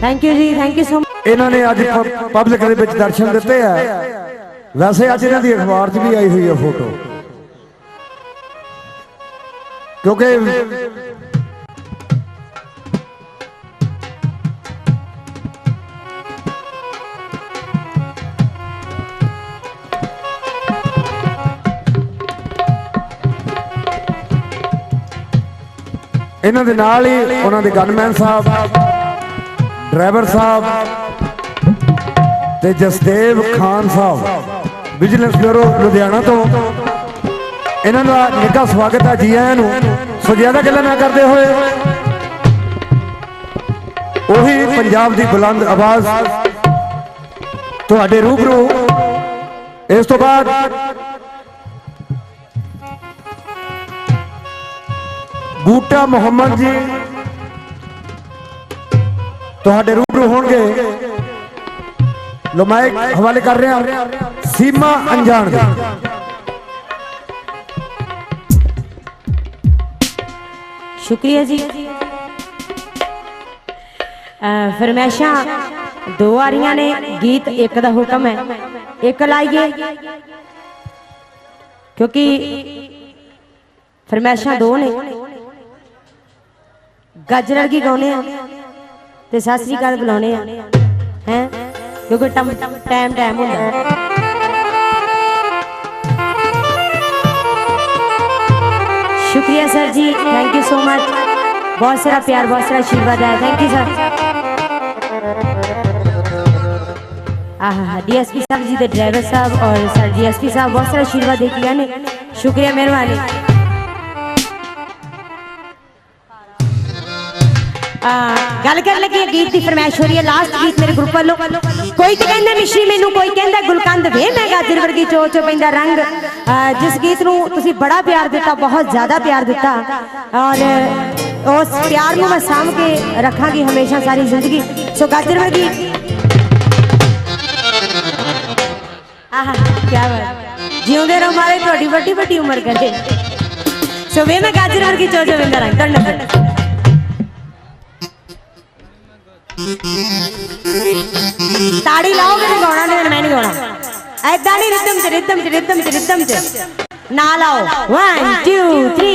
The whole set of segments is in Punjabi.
Thank you ji thank you so ਇਹਨਾਂ ਨੇ ਅੱਜ ਪਬਲਿਕ ਦੇ ਵਿੱਚ ਦਰਸ਼ਨ ਦਿੱਤੇ ਆ। ਵੈਸੇ ਅੱਜ ਇਹਨਾਂ ਦੀ ਅਖਬਾਰ 'ਚ ਵੀ ਆਈ ਹੋਈ ਹੈ ਫੋਟੋ ਕਿਉਂਕਿ ਇਹਨਾਂ ਦੇ ਨਾਲ ਹੀ ਉਹਨਾਂ ਦੇ ਗਨਮੈਨ ਸਾਹਿਬ। ਡਰਾਈਵਰ ਸਾਹਿਬ ਤੇ ਜਸਦੇਵ ਖਾਨ ਸਾਹਿਬ, ਵਿਜੀਲੈਂਸ ਬਿਊਰੋ ਲੁਧਿਆਣਾ ਤੋਂ। ਇਹਨਾਂ ਦਾ ਨਿੱਘਾ ਸਵਾਗਤ ਹੈ ਜੀ ਆਇਆਂ ਨੂੰ। ਸੋ ਜ਼ਿਆਦਾ ਗੱਲਾਂ ਨਾ ਕਰਦੇ ਹੋਏ, ਉਹੀ ਪੰਜਾਬ ਦੀ ਬੁਲੰਦ ਆਵਾਜ਼ ਤੁਹਾਡੇ ਰੂਬਰੂ। ਇਸ ਤੋਂ ਬਾਅਦ ਬੂਟਾ ਮੁਹੰਮਦ ਜੀ ਤੁਹਾਡੇ ਰੂਬਰੂ ਹੋਣਗੇ। ਲੋ ਮਾਈਕ ਹਵਾਲੇ ਕਰ ਰਿਹਾ। ਸੀਮਾ ਅਣਜਾਣ ਦੀ। ਸ਼ੁਕਰੀਆ ਜੀ। ਫਰਮੈਸ਼ਾਂ ਦੋ ਆ ਰਹੀਆਂ ਨੇ, ਗੀਤ ਇੱਕ ਦਾ ਹੁਕਮ ਹੈ, ਇੱਕ ਲਾਈਏ। ਕਿਉਂਕਿ ਫਰਮੈਸ਼ਾਂ ਦੋ ਨੇ। ਗਾਜਰ ਕੀ ਗਾਉਨੇ ਆ। ਤੇ ਸਤਿ ਸ੍ਰੀ ਅਕਾਲ ਬੁਲਾਉਣੇ ਆ ਹੈ ਕਿਉਂਕਿ ਟਾਈਮ ਟਾਈਮ ਟਾਈਮ ਹੁੰਦਾ शुक्रिया sir ji thank you so much बहुत सारा प्यार बहुत सारा आशीर्वाद है थैंक यू सर डीएसपी साहब जी ਦੇ ਡਰਾਈਵਰ ਸਾਹਿਬ ਔਰ ਸਰ ਡੀਐਸਪੀ ਸਾਹਿਬ ਬਹੁਤ ਸਾਰਾ ਆਸ਼ੀਰਵਾਦ ਦੇ ਕੇ ਗਏ ਨੇ ਸ਼ੁਕਰੀਆ ਮਿਹਰਬਾਨੀ ਆ ਗੱਲ ਕਰਨ ਲੱਗੀ ਗੀਤ ਦੀ ਫਰਮਾਇਸ਼ ਹੋ ਰਹੀ ਹੈ ਲਾਸਟ ਗੀਤ ਮੇਰੇ ਗਰੁੱਪ ਵੱਲੋਂ। ਕੋਈ ਤਾਂ ਕਹਿੰਦਾ ਮਿਸ਼ਰੀ ਮੈਨੂੰ, ਕੋਈ ਕਹਿੰਦਾ ਗੁਲਕੰਦ, ਵੇ ਮੈਂ ਗਾਜਰ ਵਰਗੀ ਚੋ ਚੋ ਪੈਂਦਾ ਰੰਗ। ਜਿਸ ਗੀਤ ਨੂੰ ਤੁਸੀਂ ਬੜਾ ਪਿਆਰ ਦਿੱਤਾ, ਬਹੁਤ ਜ਼ਿਆਦਾ ਪਿਆਰ ਦਿੱਤਾ। ਔਰ ਉਸ ਪਿਆਰ ਨੂੰ ਮੈਂ ਸਾਂਭ ਕੇ ਰੱਖਾਂਗੀ ਹਮੇਸ਼ਾ ਸਾਰੀ ਜ਼ਿੰਦਗੀ। ਸੋ ਗਾਜਰ ਵਰਗੀ ਆਹਾ ਕੀ ਬਾਤ। ਜਿਉਂਦੇ ਰਹੋ ਮਾਰੇ, ਤੁਹਾਡੀ ਵੱਡੀ ਵੱਡੀ ਉਮਰ ਕਰੇ। ਸੋ ਵੇ ਮੈਂ ਗਾਜਰ ਵਰਗੀ ਚੋ ਚੋ ਪੈਂਦਾ ਰੰਗ। ਧੰਨਵਾਦ ਤਾੜੀ ਲਾਓਗੇ ਤੇ ਗਾਉਣਾ ਨਹੀਂ ਮੈਂ ਨਹੀਂ ਗਾਉਣਾ ਐਦਾਂ ਨਹੀਂ ਰਿਦਮ ਚ ਰਿਦਮ ਚ ਰਿਦਮ ਚ ਰਿਦਮ ਚ ਨਾ ਲਾਓ 1 2 3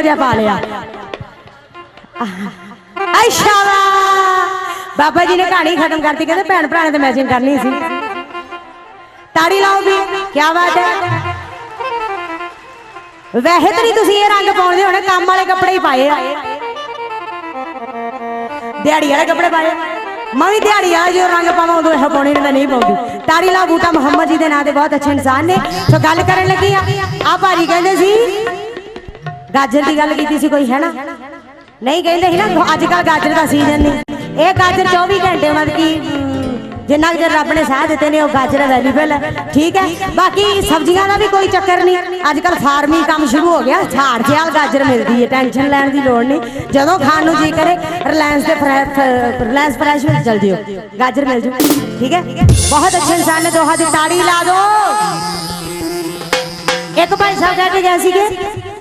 ਇੱਕੋ ਜਿਹਾ ਪਾ ਲਿਆ। ਅੱਛਾ ਬਾਬਾ ਜੀ ਨੇ ਕਹਾਣੀ ਖਤਮ ਕਰਤੀ, ਕਹਿੰਦੇ ਭੈਣ ਭਰਾ ਨੇ ਤੇ ਮੈਚਿੰਗ ਕਰਨੀ ਸੀ। ਤਾੜੀ ਲਾਓ ਵੀ ਕੀ ਬਾਤ ਹੈ। ਵੈਸੇ ਤਾਂ ਨਹੀਂ ਤੁਸੀਂ ਇਹ ਰੰਗ ਪਾਉਂਦੇ ਹੋਣੇ, ਕੰਮ ਵਾਲੇ ਕੱਪੜੇ ਹੀ ਪਾਏ ਆ। ਦਿਹਾੜੀ ਵਾਲੇ ਕੱਪੜੇ ਪਾਏ ਮੈਂ ਵੀ ਦਿਹਾੜੀ ਵਾਲਾ ਜੋ ਰੰਗ ਪਾਵਾਂ ਉਦੋਂ ਇਹ ਪਾਉਣੀ ਨਹੀਂ ਤਾਂ ਨਹੀਂ ਪਾਉਂਦੀ। ਤਾਰੀ ਲਾ ਬੂਟਾ ਮੁਹੰਮਦ ਜੀ ਦੇ ਨਾਂ ਤੇ ਬਹੁਤ ਅੱਛੇ ਇਨਸਾਨ ਨੇ। ਸੋ ਗੱਲ ਕਰਨ ਲੱਗੀ ਆ। ਆ ਭਾਜੀ ਕਹਿੰਦੇ ਸੀ ਗਾਜਰ ਦੀ ਗੱਲ ਕੀਤੀ ਸੀ ਕੋਈ, ਹੈ ਨਾ? ਨਹੀਂ ਕਹਿੰਦੇ ਸੀ ਨਾ ਅੱਜ ਕੱਲ ਗਾਜਰ ਦਾ ਸੀਜ਼ਨ ਨਹੀਂ। ਇਹ ਗਾਜਰ 24 ਘੰਟੇ ਮਤਲਬ ਕਿ ਜਿੰਨਾ ਕੁ ਰੱਬ ਨੇ ਸਾਹ ਦਿੱਤੇ ਨੇ, ਉਹ ਗਾਜਰ ਅਵੇਲੇਬਲ ਹੈ। ਠੀਕ ਹੈ? ਬਾਕੀ ਸਬਜ਼ੀਆਂ ਦਾ ਵੀ ਕੋਈ ਚੱਕਰ ਨਹੀਂ। ਅੱਜ ਕੱਲ ਫਾਰਮਿੰਗ ਕੰਮ ਸ਼ੁਰੂ ਹੋ ਗਿਆ। ਝਾੜ ਛਿਆਲ ਗਾਜਰ ਮਿਲਦੀ ਹੈ ਟੈਨਸ਼ਨ ਲੈਣ ਦੀ ਲੋੜ ਨਹੀਂ। ਜਦੋਂ ਖਾਣ ਨੂੰ ਜੀ ਕਰੇ ਰਿਲਾਇੰਸ ਦੇ ਰਿਲਾਇੰਸ ਫਰੈਸ਼ ਵਿੱਚ ਚਲ ਜਿਓ। ਗਾਜਰ ਮਿਲ ਜੂ। ਠੀਕ ਹੈ? ਬਹੁਤ ਅੱਛੇ ਇਨਸਾਨ ਨੇ ਦੋਹਾਂ ਦੀ ਤਾੜੀ ਲਾ ਦੋ। ਇੱਕ ਭਾਈ ਸਾਹਿਬ ਕਹਿ ਕੇ ਗਏ ਸੀਗੇ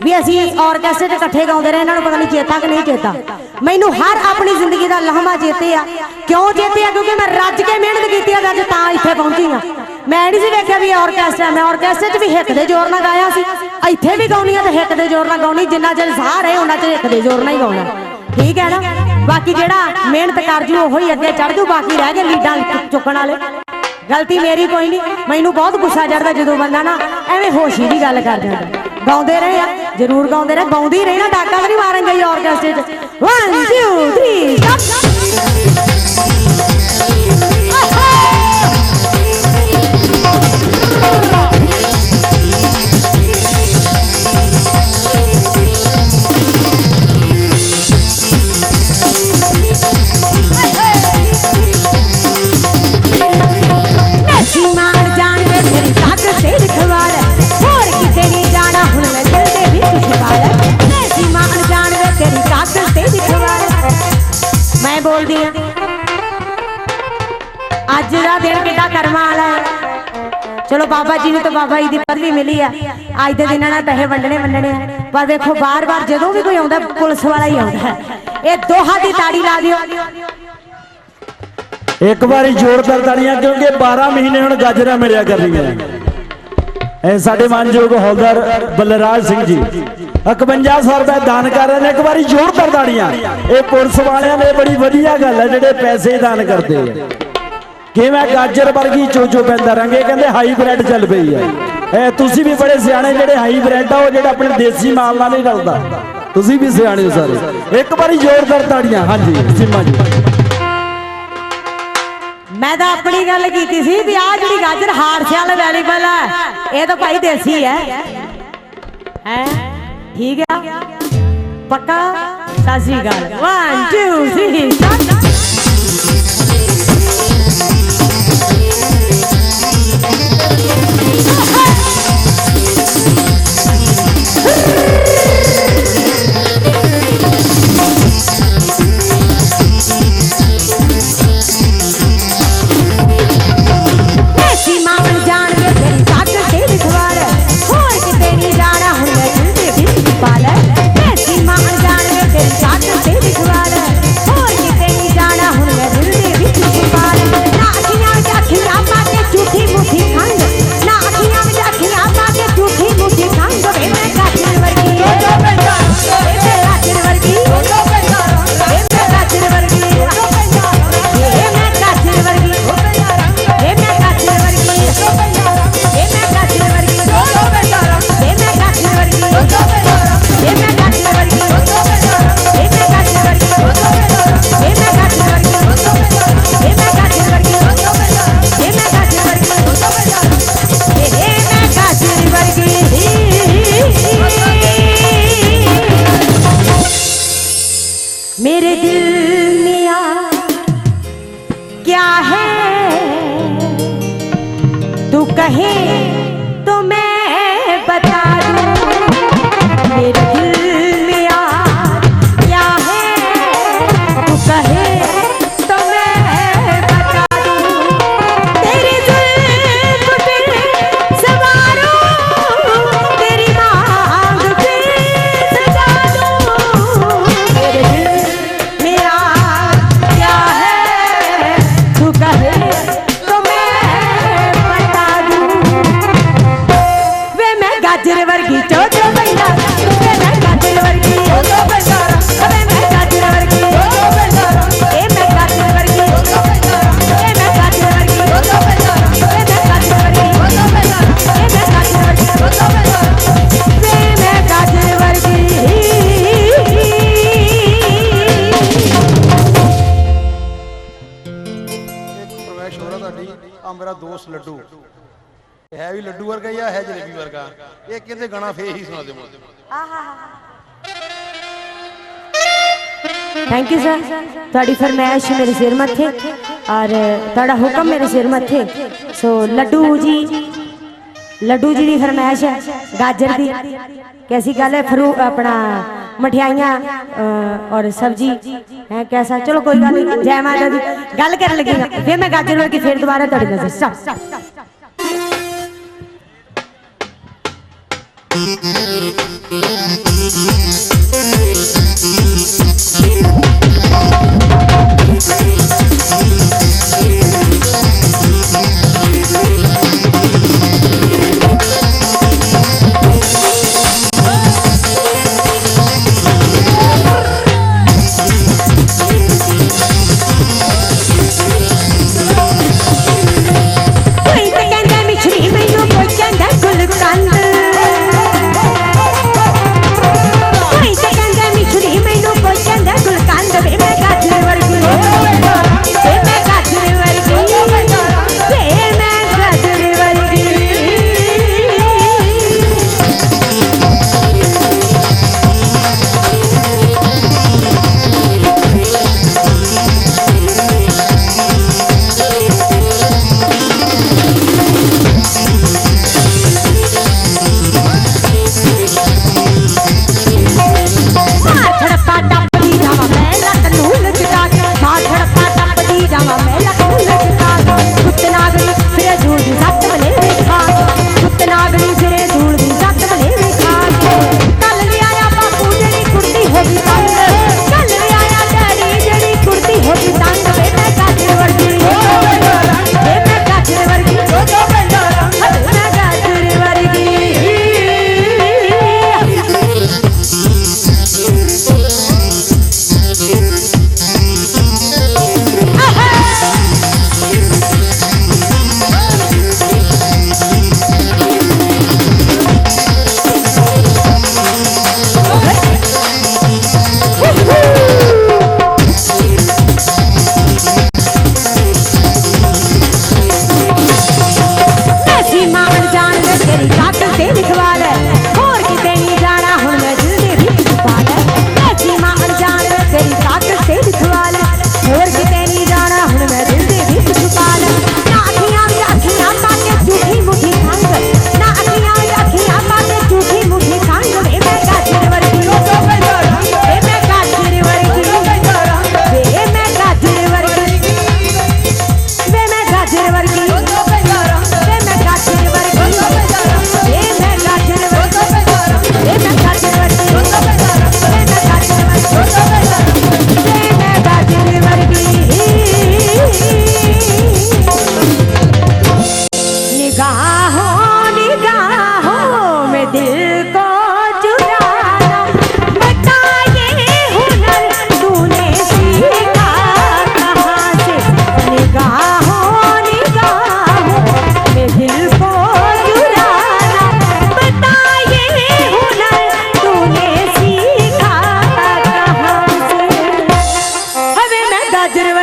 ਵੀ ਅਸੀਂ ਆਰਕੈਸਟਰੇ 'ਚ ਇਕੱਠੇ ਗਾਉਂਦੇ ਰਹੇ ਇਹਨਾਂ ਨੂੰ ਪਤਾ ਨਹੀਂ ਚੇਤਾ ਕਿ ਨਹੀਂ ਚੇਤਾ। ਮੈਨੂੰ ਹਰ ਆਪਣੀ ਜ਼ਿੰਦਗੀ ਦਾ ਲਹਮਾ ਚੇਤੇ ਆ। ਕਿਉਂ ਚੇਤੇ ਆ? ਕਿਉਂਕਿ ਮੈਂ ਰੱਜ ਕੇ ਮਿਹਨਤ ਕੀਤੀ ਆ ਅੱਜ ਤਾਂ ਇੱਥੇ ਪਹੁੰਚੀ ਆ ਮੈਂ ਨਹੀਂ ਸੀ ਵੇਖਿਆ ਵੀ ਆਰਕੈਸਟਰਾ ਮੈਂ ਆਰਕੈਸਟਰੇ 'ਚ ਵੀ ਹਿੱਕ ਦੇ ਜ਼ੋਰ ਨਾਲ ਗਾਇਆ ਸੀ। ਇੱਥੇ ਵੀ ਗਾਉਣੀ ਆ ਤੇ ਹਿੱਕ ਦੇ ਜ਼ੋਰ ਨਾਲ ਗਾਉਣੀ ਜਿੰਨਾ ਚਿਰ ਸਾਹ ਰਹੇ ਉਹਨਾਂ ਚਿਰ ਹਿੱਕ ਦੇ ਜ਼ੋਰ ਨਾਲ ਹੀ ਗਾਉਣਾ। ਠੀਕ ਹੈ ਨਾ? ਬਾਕੀ ਜਿਹੜਾ ਮਿਹਨਤ ਕਰ ਜੂ ਉਹੋ ਹੀ ਅੱਗੇ ਚੜ ਜੂ। ਬਾਕੀ ਰਹਿ ਗਏ ਲੀਡਾਂ ਚੁੱਕਣ ਵਾਲੇ। ਗਲਤੀ ਮੇਰੀ ਕੋਈ ਨਹੀਂ। ਮੈਨੂੰ ਬਹੁਤ ਗੁੱਸਾ ਚੜਦਾ ਜਦੋਂ ਬੰਦਾ ਨਾ ਐਵੇਂ ਹੋਸ਼ੀ ਦੀ ਗੱਲ ਕਰ ਜਾਂਦਾ। ਗਾਉਂਦੇ ਰਹੇ ਆ, ਜ਼ਰੂਰ ਗਾਉਂਦੇ ਰਹੇ, ਗਾਉਂਦੀ ਰਹੀ ਨਾ, ਡਾਕਾ ਤਾਂ ਨਹੀਂ ਮਾਰਨ ਗਈ ਆਰਕੈਸਟਰੇ 'ਚ। 1 2 3 ਸਟਾਪ ਚਲੋ ਬਾਬਾ ਜੀ ਨੂੰ ਤਾਂ ਬਾਬਾ ਜੀ ਦੀ ਪਦਵੀ ਮਿਲੀ ਆ। ਅੱਜ ਦੇ ਦਿਨਾਂ ਨਾਲ ਪੈਸੇ ਵੰਡਣੇ ਵੰਡਣੇ ਪਰ ਵੇਖੋ ਬਾਰ-ਬਾਰ ਜਦੋਂ ਵੀ ਕੋਈ ਆਉਂਦਾ, ਪੁਲਿਸ ਵਾਲਾ ਹੀ ਆਉਂਦਾ ਇਹ ਦੋਹਾਂ ਦੀ ਤਾੜੀ ਲਾ ਦਿਓ। ਇੱਕ ਵਾਰੀ ਜ਼ੋਰਦਾਰ ਤਾੜੀਆਂ, ਕਿਉਂਕਿ 12 ਮਹੀਨੇ ਹੁਣ ਗਾਜਰਾਂ ਮਿਲਿਆ ਕਰਨੀਆਂ। ਇਹ ਸਾਡੇ ਮਾਨਯੋਗ ਹੌਲਦਾਰ ਬਲਰਾਜ ਸਿੰਘ ਜੀ। 5100 ਰੁਪਏ ਦਾਨ ਕਰ ਰਹੇ ਨੇ। ਇੱਕ ਵਾਰੀ ਜ਼ੋਰਦਾਰ ਤਾੜੀਆਂ। ਇਹ ਪੁਲਿਸ ਵਾਲਿਆਂ ਨੇ ਬੜੀ ਵਧੀਆ ਗੱਲ ਹੈ, ਜਿਹੜੇ ਪੈਸੇ ਦਾਨ ਕਰਦੇ ਆ। ਕਿਵੇਂ ਗਾਜਰ ਵਰਗੀ ਚੋਚੋ ਪੈਂਦਾ, ਰੰਗ ਕਹਿੰਦੇ ਹਾਈਬ੍ਰਿਡ ਚੱਲ ਪਈ ਆ। ਇਹ ਤੁਸੀਂ ਵੀ ਬੜੇ ਸਿਆਣੇ ਜਿਹੜੇ ਹਾਈਬ੍ਰਿਡ ਆ, ਉਹ ਜਿਹੜਾ ਆਪਣੇ ਦੇਸੀ ਮਾਲ ਨਾਲ ਨਹੀਂ ਰਲਦਾ। ਤੁਸੀਂ ਵੀ ਸਿਆਣੇ ਹੋ ਸਾਰੇ। ਇੱਕ ਵਾਰੀ ਜ਼ੋਰਦਾਰ ਤਾੜੀਆਂ। ਹਾਂਜੀ, ਸਿੰਮਾ ਜੀ। ਮੈਂ ਤਾਂ ਆਪਣੀ ਗੱਲ ਕੀਤੀ ਸੀ ਵੀ ਆ ਜਿਹੜੀ ਗਾਜਰ ਹਾਰਸਿਆਲ ਅਵੇਲੇਬਲ ਹੈ ਇਹ ਤਾਂ ਭਾਈ ਦੇਸੀ ਹੈ ਹੈ? ਠੀਕ ਹੈ ਪੱਕਾ? ਸਤਿ ਸ੍ਰੀ ਅਕਾਲ। 1 2 3 ਸਟਾਰਟ मेरे दिल में आ क्या है तू कहे ਹੋ ਰਿਹਾ ਤੁਹਾਡੀ ਆ ਮੇਰਾ ਦੋਸਤ ਲੱਡੂ। ਹੈ ਵੀ ਲੱਡੂ ਵਰਗਾ ਜਾਂ ਹੈ ਜਲੇਬੀ ਵਰਗਾ? ਇਹ ਕਹਿੰਦੇ ਗਾਣਾ ਫੇਰ ਹੀ ਸੁਣਾ ਦੇਵੋ ਥੈਂਕ ਯੂ ਸਰ ਤੁਹਾਡੀ ਫਰਮਾਇਸ਼ ਮੇਰੇ ਸਿਰ ਮੱਥੇ ਔਰ ਤੁਹਾਡਾ ਹੁਕਮ ਮੇਰੇ ਸਿਰ ਮੱਥੇ। ਸੋ ਲੱਡੂ ਜੀ लड्डू जी की फरमायश है। गाजर की कैसी गल है? फ्रू अपना मठियाइया और सब्ज़ी। है कैसा? चलो कोई गल नहीं। जय माता दी। गल कर लगी फिर मैं गाजर वाल की फिर दोबारा तोड़ी नज़र सब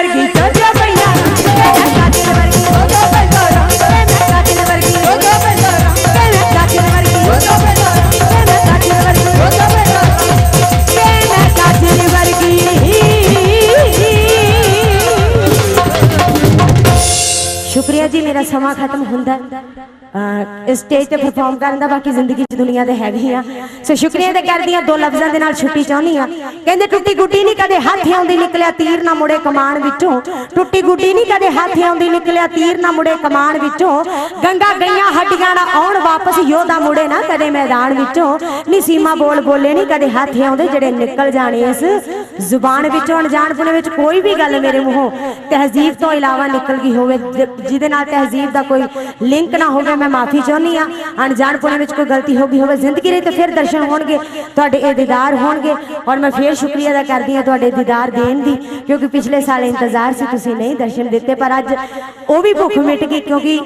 ਵਰਗੀ ਸੋਜਾ ਪਈਆਂ ਮੈਂ ਕਾਤਿਲ ਵਰਗੀ ਸੋਜਾ ਪਈਆਂ ਮੈਂ ਕਾਤਿਲ ਵਰਗੀ ਸੋਜਾ ਪਈਆਂ ਮੈਂ ਕਾਤਿਲ ਵਰਗੀ ਸੋਜਾ ਪਈਆਂ ਮੈਂ ਕਾਤਿਲ ਵਰਗੀ ਸੋਜਾ ਪਈਆਂ ਮੈਂ ਕਾਤਿਲ ਵਰਗੀ ਸ਼ੁਕਰੀਆ ਜੀ, ਮੇਰਾ ਸਮਾਂ ਖਤਮ ਹੁੰਦਾ। ਸਟੇਜ ਤੇ ਪਰਫਾਰਮ ਕਰਨ ਦਾ ਬਾਕੀ ਜ਼ਿੰਦਗੀ ਚ ਦੁਨੀਆ ਦੇ ਹੈਗੇ ਆ। ਸੋ ਸ਼ੁਕਰੀਆ ਤੇ ਕਰਦੀ ਦੋ ਲਫ਼ਜ਼ਾਂ ਦੇ ਨਾਲ ਛੁੱਟੀ ਚਾਹੁੰਦੀ ਆ। ਕਹਿੰਦੇ ਟੁੱਟੀ ਗੁੱਡੀ ਨਹੀਂ ਕਦੇ ਹੱਥ ਆਉਂਦੀ ਨਿਕਲਿਆ ਤੀਰ ਨਾ ਮੁੜੇ ਕਮਾਨ ਵਿੱਚੋਂ। ਟੁੱਟੀ ਗੁੱਡੀ ਨਹੀਂ ਕਦੇ ਹੱਥ ਆਉਂਦੀ ਨਿਕਲਿਆ ਤੀਰ ਨਾ ਮੁੜੇ ਕਮਾਨ ਵਿੱਚੋਂ। ਗੰਗਾ ਗਈਆਂ ਹੱਡੀਆਂ ਨਾ ਆਉਣ ਵਾਪਸ ਯੋਧਾ ਮੁੜੇ ਨਾ ਕਦੇ ਮੈਦਾਨ ਵਿੱਚੋਂ। ਨੀ ਸੀਮਾ ਬੋਲ ਬੋਲੇ ਨਹੀਂ ਕਦੇ ਹੱਥ ਆਉਂਦੇ ਜਿਹੜੇ ਨਿਕਲ ਜਾਣੇ ਇਸ ਜ਼ੁਬਾਨ ਵਿੱਚੋਂ। ਅਣਜਾਣਪੁਣੇ ਵਿੱਚ ਕੋਈ ਵੀ ਗੱਲ ਮੇਰੇ ਮੂੰਹੋਂ ਤਹਿਜ਼ੀਬ ਤੋਂ ਇਲਾਵਾ ਨਿਕਲ ਗਈ ਹੋਵੇ। ਜਿਹਦੇ ਨਾਲ ਤਹਿਜ਼ੀਬ ਦਾ ਕੋਈ ਲਿੰਕ ਨਾ ਹੋਵੇ ਮੈਂ ਮਾਫੀ ਚਾਹੁੰਦੀ ਆ ਅਣਜਾਣਪੁਣੇ ਵਿੱਚ ਕੋਈ ਗਲਤੀ ਹੋ ਗਈ ਹੋਵੇ, ਜ਼ਿੰਦਗੀ ਰਹੀ ਤਾਂ ਫਿਰ ਦਰਸ਼ਨ ਹੋਣਗੇ। ਤੁਹਾਡੇ ਇਹ ਦੀਦਾਰ ਹੋਣਗੇ। ਔਰ ਮੈਂ ਫੇਰ ਸ਼ੁਕਰੀਆ ਅਦਾ ਕਰਦੀ ਆ ਤੁਹਾਡੇ ਦੀਦਾਰ ਦੇਣ ਦੀ, ਕਿਉਂਕਿ ਪਿਛਲੇ ਸਾਲ ਇੰਤਜ਼ਾਰ ਸੀ, ਤੁਸੀਂ ਨਹੀਂ ਦਰਸ਼ਨ ਦਿੱਤੇ, ਪਰ ਅੱਜ ਉਹ ਵੀ ਭੁੱਖ ਮਿਟ ਗਈ, ਕਿਉਂਕਿ ਇਹ